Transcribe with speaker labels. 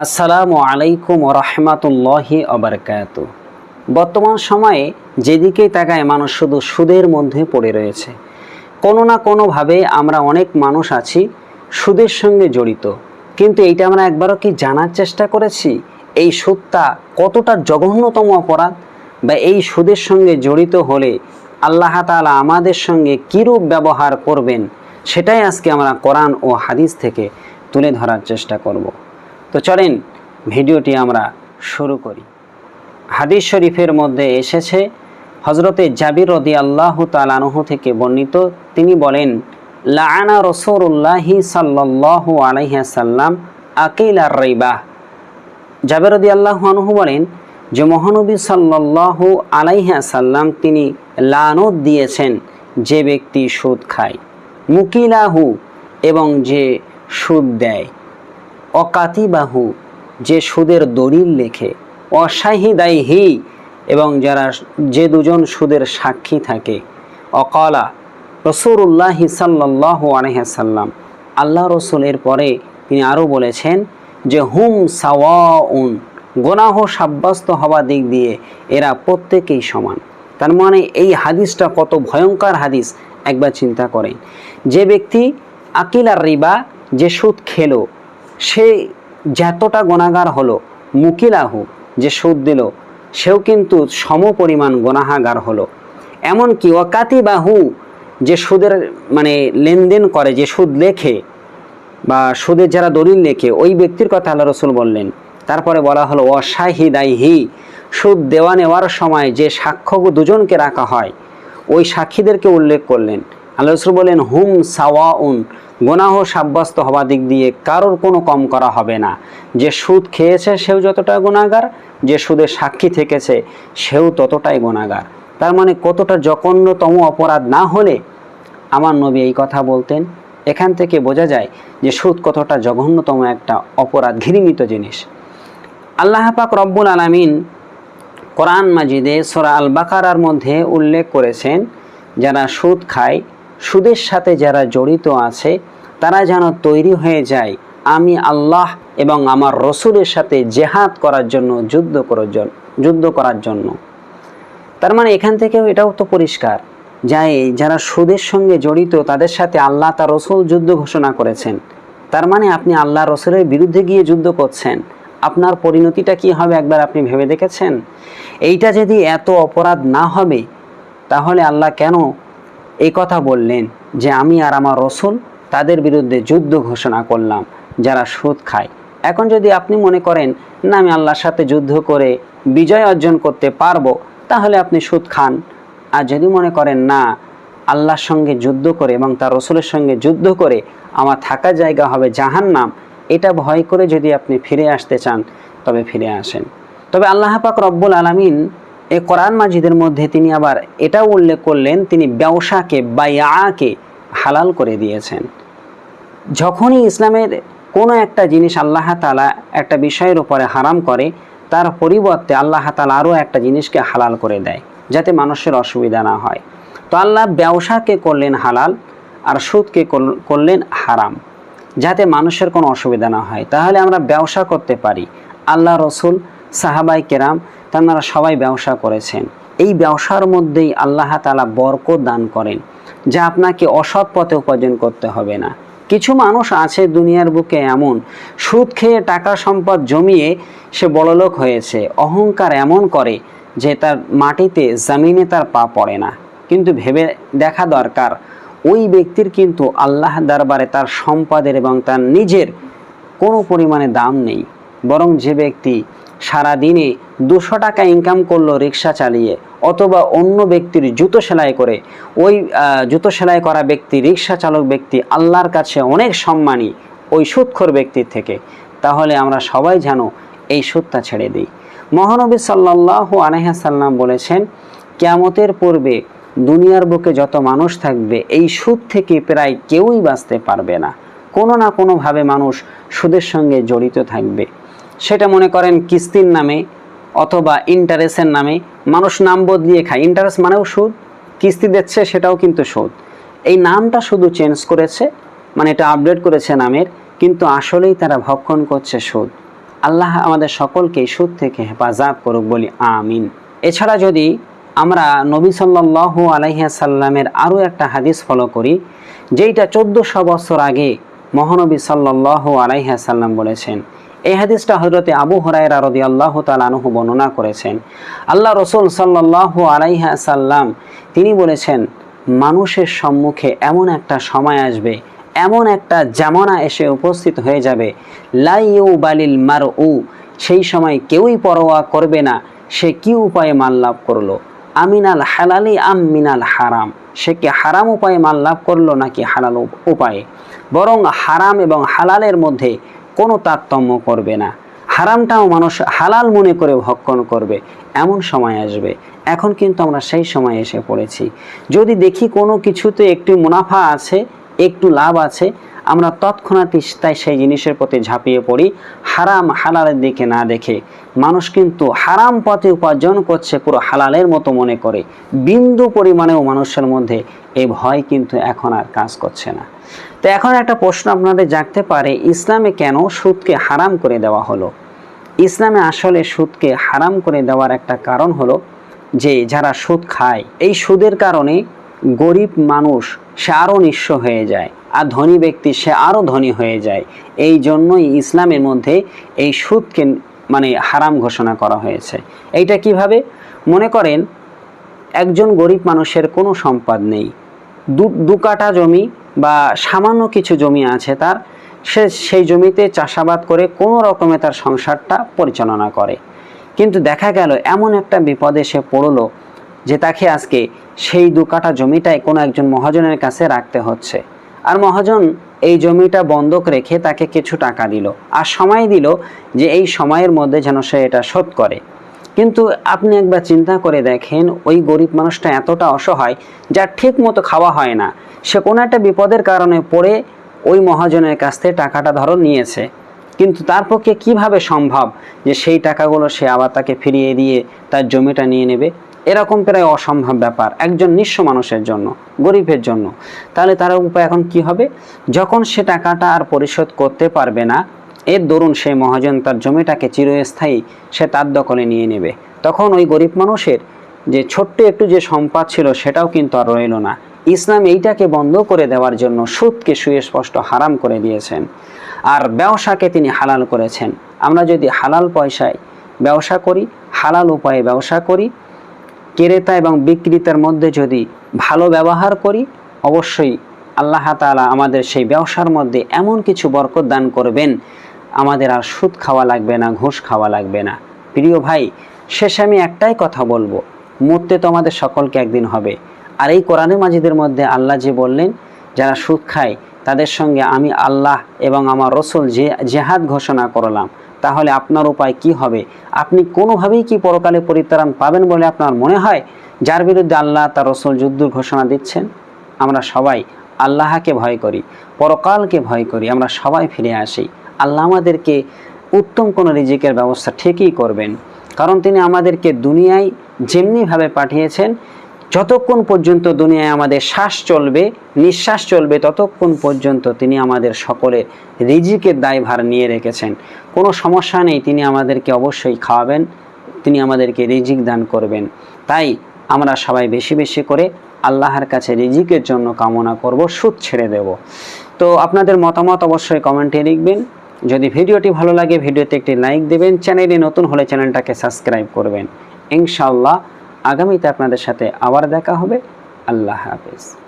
Speaker 1: আসসালামু আলাইকুম রহমাতুল্লাহি অবরকাত বর্তমান সময়ে যেদিকেই তাকায় মানুষ শুধু সুদের মধ্যে পড়ে রয়েছে। কোনো না কোনোভাবে আমরা অনেক মানুষ আছি সুদের সঙ্গে জড়িত। কিন্তু এইটা আমরা একবারও কি জানার চেষ্টা করেছি? এই সুদটা কতটা জঘন্যতম অপরাধ? বা এই সুদের সঙ্গে জড়িত হলে আল্লাহ তাআলা আমাদের সঙ্গে কীরূপ ব্যবহার করবেন? সেটাই আজকে আমরা কোরআন ও হাদিস থেকে তুলে ধরার চেষ্টা করব। তো চলেন ভিডিওটি আমরা শুরু করি। হাদিস শরীফের মধ্যে এসেছে হজরতে জাবির রদি আল্লাহ তালানহ থেকে বর্ণিত, তিনি বলেন, লাআনা রসুল্লাহি সাল্লাল্লাহু আলাইহাসাল্লাম আকিল আর রইবাহ জাবের রদি আল্লাহ আনহু বলেন, যে মহানবী সাল্লাল্লাহু আলাইহাসাল্লাম তিনি লানত দিয়েছেন যে ব্যক্তি সুদ খায়, মুকিলাহু এবং যে সুদ দেয়। অকাতিবাহু, যে সুদের দলিল লেখে অশাহিদাইহি এবং যারা যে দুজন সুদের সাক্ষী থাকে। অকলা রসুল্লাহি সাল্লাহ আলহাসাল্লাম আল্লাহ রসুলের পরে তিনি আরও বলেছেন যে, হুম সাওয়াউন, গোনাহ সাব্যস্ত হওয়া দিক দিয়ে এরা প্রত্যেকেই সমান। তার মানে এই হাদিসটা কত ভয়ঙ্কর হাদিস, একবার চিন্তা করেন। যে ব্যক্তি আকিলার রিবা, যে সুদ খেলো সে যতটা গোনাগার হলো, মুকিলাহু, যে সুদ দিল, সেও কিন্তু সম পরিমাণ গোনাহাগার হলো। এমনকি ওকাতি বাহু যে সুদের মানে লেনদেন করে, যে সুদ লেখে, বা সুদের যারা দলিল লেখে, ওই ব্যক্তির কথা আল্লাহ রসুল বললেন। তারপরে বলা হলো অসাহিদাইহি সুদ দেওয়া নেওয়ার সময় যে সাক্ষ্য দুজনকে রাখা হয়, ওই সাক্ষীদেরকে উল্লেখ করলেন। আল্লাহ রসুল বললেন হুম, সাওয়াউন, গোনাহ সাব্যস্ত হওয়া দিক দিয়ে কারোর কোনো কম করা হবে না। যে সুদ খেয়েছে, সেও যতটা গুণাগার যে সুদের সাক্ষী থেকেছে, সেও ততটাই গুণাগার তার মানে কতটা জঘন্যতম অপরাধ না হলে আমার নবী এই কথা বলতেন। এখান থেকে বোঝা যায় যে সুদ কতটা জঘন্যতম একটা অপরাধ, ঘৃণিত জিনিস। আল্লাহ পাক রব্বুল আলামিন কোরআন মাজিদে সোরা আল বাকারার মধ্যে উল্লেখ করেছেন, যারা সুদ খায় সুদের সাথে যারা জড়িত আছে, তারা যেন তৈরি হয়ে যায়, আমি আল্লাহ এবং আমার রসুলের সাথে জেহাদ করার জন্য, যুদ্ধ করার জন্য যুদ্ধ করার জন্য। তার মানে এখান থেকেও এটাও তো পরিষ্কার যাই যারা সুদের সঙ্গে জড়িত, তাদের সাথে আল্লাহ তার রসুল যুদ্ধ ঘোষণা করেছেন। তার মানে আপনি আল্লাহ রসুলের বিরুদ্ধে গিয়ে যুদ্ধ করছেন। আপনার পরিণতিটা কি হবে একবার আপনি ভেবে দেখেছেন? এইটা যদি এত অপরাধ না হবে, তাহলে আল্লাহ কেন এই কথা বললেন যে আমি আর আমার রসুল তাদের বিরুদ্ধে যুদ্ধ ঘোষণা করলাম, যারা সুদ খায়। এখন যদি আপনি মনে করেন, না, আমি আল্লাহর সাথে যুদ্ধ করে বিজয় অর্জন করতে পারব, তাহলে আপনি সুদ খান। আর যদি মনে করেন, না, আল্লাহর সঙ্গে যুদ্ধ করে এবং তার রসুলের সঙ্গে যুদ্ধ করে আমার থাকা জায়গা হবে জাহান্নাম, এটা ভয় করে যদি আপনি ফিরে আসতে চান, তবে ফিরে আসেন। তবে আল্লাহ পাক রব্বুল আলমিন এই কোরআন মাজিদের মধ্যে তিনি আবার এটাও উল্লেখ করলেন, তিনি ব্যবসাকে বা ইয়াকে হালাল করে দিয়েছেন। যখনই ইসলামের কোনো একটা জিনিস আল্লাহ তালা একটা বিষয়ের উপরে হারাম করে, তার পরিবর্তে আল্লাহ তালা আরও একটা জিনিসকে হালাল করে দেয়, যাতে মানুষের অসুবিধা না হয়। তো আল্লাহ ব্যবসাকে করলেন হালাল, আর সুদকে করলেন হারাম, যাতে মানুষের কোনো অসুবিধা না হয়। তাহলে আমরা ব্যবসা করতে পারি। আল্লাহ রসুল, সাহাবাই কেরাম তারা সবাই ব্যবসা করেছেন। এই ব্যবসার মধ্যেই আল্লাহ তালা বরকত দান করেন, যা আপনাকে অসৎ পথে উপার্জন করতে হবে না। কিছু মানুষ আছে দুনিয়ার বুকে এমন, সুদ খেয়ে টাকা সম্পদ জমিয়ে সে বড়লোক হয়েছে, অহংকার এমন করে যে তার মাটিতে, জামিনে তার পা পড়ে না। কিন্তু ভেবে দেখা দরকার, ওই ব্যক্তির কিন্তু আল্লাহ দরবারে তার সম্পদের এবং তার নিজের কোনো পরিমাণে দাম নেই। বরং যে ব্যক্তি সারা দিনে দুশো টাকা ইনকাম করল রিক্সা চালিয়ে, অথবা অন্য ব্যক্তির জুতো সেলাই করে। ওই জুতো সেলাই করা ব্যক্তি রিক্সা চালক ব্যক্তি, আল্লাহর কাছে অনেক সম্মানী ওই সুৎখর ব্যক্তির থেকে। তাহলে আমরা সবাই যেন এই সুদটা ছেড়ে দিই। মহানবী সাল্লাহ আলহাসাল্লাম বলেছেন, কেয়ামতের পূর্বে দুনিয়ার বুকে যত মানুষ থাকবে, এই সুদ থেকে প্রায় কেউই বাঁচতে পারবে না। কোনো না কোনোভাবে মানুষ সুদের সঙ্গে জড়িত থাকবে। সেটা মনে করেন কিস্তির নামে অথবা ইন্টারেস্টের নামে মানুষ নাম বদলিয়ে খায়। ইন্টারেস্ট মানেও সুদ, কিস্তি দিচ্ছে সেটাও কিন্তু সুদ। এই নামটা শুধু চেঞ্জ করেছে মানে এটা আপডেট করেছে নামের, কিন্তু আসলেই তারা ভক্ষণ করছে সুদ। আল্লাহ আমাদের সকলকে সুদ থেকে হেফাজত করুক বলি আমিন। এছাড়া যদি আমরা নবী সাল্লাল্লাহু আলাইহি সাল্লামের আরও একটা হাদিস ফলো করি, যেইটা চোদ্দোশো বছর আগে মহানবী সাল্লাল্লাহু আলাইহি সাল্লাম বলেছেন এই হাদিসটা হজরতে আবু হরাইরা রদি আল্লাহ তালানহু বর্ণনা করেছেন। আল্লাহ রসুল সাল্লাল্লাহু আলাইহা সাল্লাম তিনি বলেছেন, মানুষের সম্মুখে এমন একটা সময় আসবে, এমন একটা জামানা এসে উপস্থিত হয়ে যাবে লাইউ বালিল মার উ সেই সময় কেউই পরোয়া করবে না, সে কি উপায়ে মাল লাভ করল? আমিনাল হালালি আম মিনাল হারাম, সে কি হারাম উপায়ে মাল লাভ করল নাকি হালাল উপায়ে? বরং হারাম এবং হালালের মধ্যে কোনো তারতম্য করবে না। হারামটাও মানুষ হালাল মনে করে ভক্ষণ করবে। এমন সময় আসবে। এখন কিন্তু আমরা সেই সময় এসে পড়েছি। যদি দেখি কোনো কিছুতে একটু মুনাফা আছে, একটু লাভ আছে, আমরা তৎক্ষণাৎ তাই সেই জিনিসের প্রতি ঝাঁপিয়ে পড়ি, হারাম হালালের দিকে না দেখে। মানুষ কিন্তু হারাম পথে উপার্জন করছে পুরো হালালের মতো মনে করে। বিন্দু পরিমাণেও মানুষের মধ্যে এই ভয় কিন্তু এখন আর কাজ করছে না। তো এখন একটা প্রশ্ন আপনাদের জাগতে পারে, ইসলামে কেন সুদকে হারাম করে দেওয়া হলো? ইসলামে আসলে সুদকে হারাম করে দেওয়ার একটা কারণ হলো যে, যারা সুদ খায়, এই সুদের কারণে গরিব মানুষ সে আরও নিঃস্ব হয়ে যায় আর ধনী ব্যক্তি সে আরও ধনী হয়ে যায়। এই জন্যই ইসলামের মধ্যে এই সুদকে মানে হারাম ঘোষণা করা হয়েছে। এইটা কীভাবে? মনে করেন, একজন গরিব মানুষের কোনো সম্পদ নেই। দু কাঠা জমি বা সামান্য কিছু জমি আছে তার, সে সেই জমিতে চাষাবাদ করে কোনো রকমে তার সংসারটা পরিচালনা করে। কিন্তু দেখা গেল এমন একটা বিপদে সে পড়ল যে তাকে আজকে সেই দু কাঠা জমিটাই কোনো একজন মহাজনের কাছে রাখতে হচ্ছে। আর মহাজন এই জমিটা বন্ধক রেখে তাকে কিছু টাকা দিল। আর সময় দিল যে এই সময়ের মধ্যে যেন সে এটা শোধ করে। কিন্তু আপনি একবার চিন্তা করে দেখেন, ওই গরিব মানুষটা এতটা অসহায়, যার ঠিক মতো খাওয়া হয় না। সে কোনো একটা বিপদের কারণে পড়ে ওই মহাজনের কাছ থেকে টাকাটা ধরো নিয়েছে। কিন্তু তার পক্ষে কীভাবে সম্ভব যে সেই টাকাগুলো সে আবার তাকে ফিরিয়ে দিয়ে তার জমিটা নিয়ে নেবে? এরকম প্রায় অসম্ভব ব্যাপার, একজন নিঃস্ব মানুষের জন্য, গরিবের জন্য। তাহলে তার উপায় এখন কি হবে? যখন সে টাকাটা আর পরিশোধ করতে পারবে না এর দরুন সেই মহাজন তার জমিটাকে চিরস্থায়ী সে তার দখলে নিয়ে নেবে। তখন ওই গরিব মানুষের যে ছোট্ট একটু যে সম্পদ ছিল সেটাও কিন্তু আর রইল না। ইসলাম এইটাকে বন্ধ করে দেওয়ার জন্য সুদকে সুস্পষ্ট হারাম করে দিয়েছেন। আর ব্যবসাকে তিনি হালাল করেছেন। আমরা যদি হালাল পয়সায় ব্যবসা করি, হালাল উপায়ে ব্যবসা করি, ক্রেতা এবং বিক্রেতার মধ্যে যদি ভালো ব্যবহার করি, অবশ্যই আল্লাহ তাআলা আমাদের সেই ব্যবসার মধ্যে এমন কিছু বরকত দান করবেন আমাদের আর সুদ খাওয়া লাগবে না, ঘুষ খাওয়া লাগবে না। প্রিয় ভাই, শেষে আমি একটাই কথা বলব, মরতে তো আমাদের সকলকে একদিন হবে। আর এই কোরআনে মাজিদের মধ্যে আল্লাহ যে বললেন, যারা সুদ খায়, তাদের সঙ্গে আমি আল্লাহ এবং আমার রসুল যে জেহাদ ঘোষণা করলাম, তাহলে আপনার উপায় কি হবে? আপনি কোনোভাবেই কি পরকালে পরিত্রাণ পাবেন বলে আপনার মনে হয়? যার বিরুদ্ধে আল্লাহ তার রসুল যুদ্ধ ঘোষণা দিচ্ছেন? আমরা সবাই আল্লাহকে ভয় করি, পরকালকে ভয় করি, আমরা সবাই ফিরে আসি। আল্লাহ আমাদেরকে উত্তম কোনো রিজিকের ব্যবস্থা ঠিকই করবেন। কারণ তিনি আমাদেরকে দুনিয়ায় যেমনিভাবে পাঠিয়েছেন, যতক্ষণ পর্যন্ত দুনিয়ায় আমাদের শ্বাস চলবে, নিঃশ্বাস চলবে, ততক্ষণ পর্যন্ত তিনি আমাদের সকলের রিজিকের দায়ভার নিয়ে রেখেছেন। কোনো সমস্যা নেই, তিনি আমাদেরকে অবশ্যই খাওয়াবেন, তিনি আমাদেরকে রিজিক দান করবেন। তাই আমরা সবাই বেশি বেশি করে আল্লাহর কাছে রিজিকের জন্য কামনা করব, সুদ ছেড়ে দেব। তো আপনাদের মতামত অবশ্যই কমেন্টে লিখবেন। যদি ভিডিওটি ভালো লাগে, ভিডিওতে একটি লাইক দেবেন। চ্যানেলে নতুন হলে চ্যানেলটাকে সাবস্ক্রাইব করবেন। ইনশাল্লাহ আগামীতে আপনাদের সাথে আবার দেখা হবে। আল্লাহ হাফেজ।